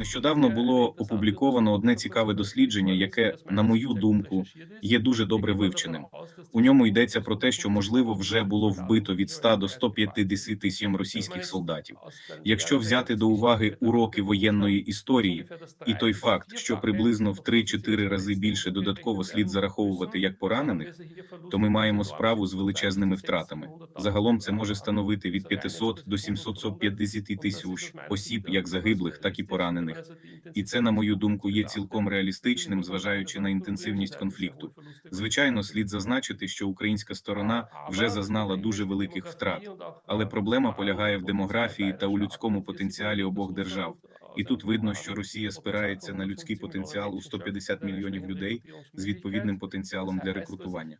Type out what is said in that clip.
Нещодавно було опубліковано одне цікаве дослідження, яке, на мою думку, є дуже добре вивченим. У ньому йдеться про те, що можливо вже було вбито від 100 до 157 російських солдатів. Якщо взяти до уваги уроки воєнної історії і той факт, що приблизно в 3-4 рази більше додатково слід зараховувати як поранених, то ми маємо справу з величезними втратами. Загалом це може становити від 500 до 750 тисяч осіб, як загиблих, так і поранених. І це, на мою думку, є цілком реалістичним, зважаючи на інтенсивність конфлікту. Звичайно, слід зазначити, що українська сторона вже зазнала дуже великих втрат, але проблема полягає в демографії та у людському потенціалі обох держав. І тут видно, що Росія спирається на людський потенціал у 150 мільйонів людей з відповідним потенціалом для рекрутування.